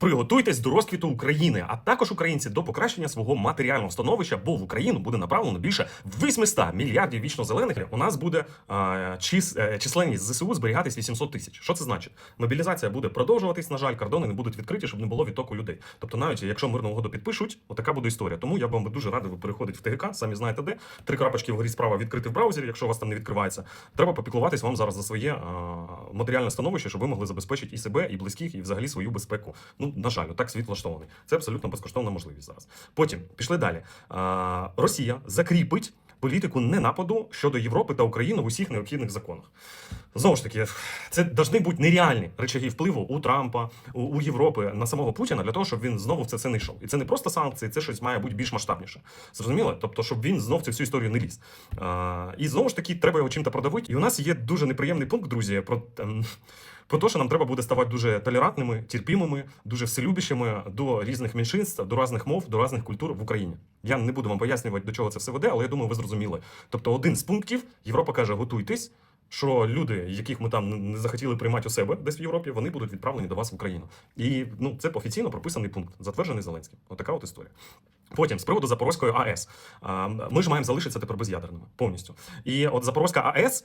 Приготуйтесь до розквіту України, а також українці до покращення свого матеріального становища, бо в Україну буде направлено більше 800 мільярдів вічно зелених. У нас буде а, чис, е, численність ЗСУ зберігатись 800 тисяч. Що це значить? Мобілізація буде продовжуватись. На жаль, кордони не будуть відкриті, щоб не було відтоку людей. Тобто, навіть якщо мирну угоду підпишуть, отака буде історія. Тому я вам дуже радий ви переходите в ТГК, самі знаєте де. Три крапочки вгорі справа відкрити в браузері, якщо у вас там не відкривається. Треба попіклуватись вам зараз за своє а, матеріальне становище, щоб ви могли забезпечити і себе, і близьких, і взагалі свою безпеку. Ну, на жаль, отак світ влаштований. Це абсолютно безкоштовна можливість зараз. Потім пішли далі. А, Росія закріпить політику ненападу щодо Європи та України в усіх необхідних законах. Знову ж таки, це повинні бути нереальні речаги впливу у Трампа, у, у Європи на самого Путіна для того, щоб він знову в це, це не йшов. І це не просто санкції, це щось має бути більш масштабніше. Зрозуміло? Тобто, щоб він знов цю всю історію не ліз. А, і знову ж таки, треба його чим-то продавити. І у нас є дуже неприємний пункт, друзі, про. ем, про те, що нам треба буде ставати дуже толерантними, терпімими, дуже вселюбящими до різних меншинств, до різних мов, до різних культур в Україні. Я не буду вам пояснювати, до чого це все веде, але я думаю, ви зрозуміли. Тобто, один з пунктів Європа каже: готуйтесь. Що люди, яких ми там не захотіли приймати у себе десь в Європі, вони будуть відправлені до вас в Україну. І ну це офіційно прописаний пункт, затверджений Зеленським. Отака от історія. Потім з приводу Запорозької АЕС. Ми ж маємо залишитися тепер без'ядерними повністю. І от Запорозька АЕС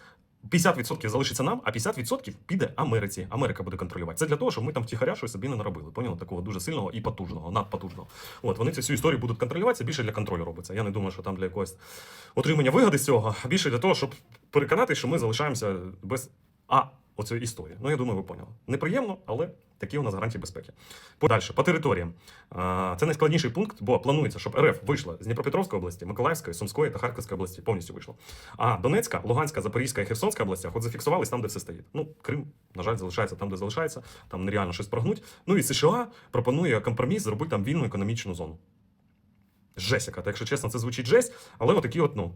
50% залишиться нам, а 50% піде Америці. Америка буде контролювати. Це для того, щоб ми там втіхаря щось собі не наробили. Поняли? Такого дуже сильного і потужного, надпотужного. От вони цю всю історію будуть контролювати. Це більше для контролю робиться. Я не думаю, що там для якогось отримання вигоди з цього, а більше для того, щоб переконати, що ми залишаємося без А оцієї історії. Ну я думаю, ви поняли. Неприємно, але такі у нас гарантії безпеки. Подальше, по територіям. Це найскладніший пункт, бо планується, щоб РФ вийшла з Дніпропетровської області, Миколаївської, Сумської та Харківської області. Повністю вийшло. А Донецька, Луганська, Запорізька і Херсонська областях от зафіксувались там, де все стоїть. Ну, Крим, на жаль, залишається там, де залишається, там нереально щось прогнуть. Ну і США пропонує компроміс зробити там вільну економічну зону. Жесть яка, якщо чесно, це звучить жесть, але отакі от, ну,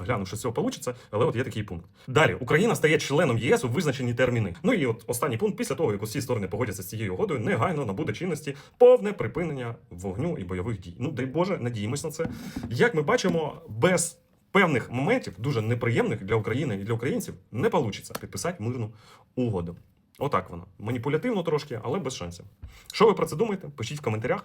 Ну, Гляну, що з цього вийде, але от є такий пункт. Далі Україна стає членом ЄС у визначені терміни. Ну і от останній пункт, після того, як усі сторони погодяться з цією угодою, негайно набуде чинності повне припинення вогню і бойових дій. Ну дай Боже, надіємось на це. Як ми бачимо, без певних моментів, дуже неприємних для України і для українців, не вийде підписати мирну угоду. Отак воно. Маніпулятивно трошки, але без шансів. Що ви про це думаєте? Пишіть в коментарях.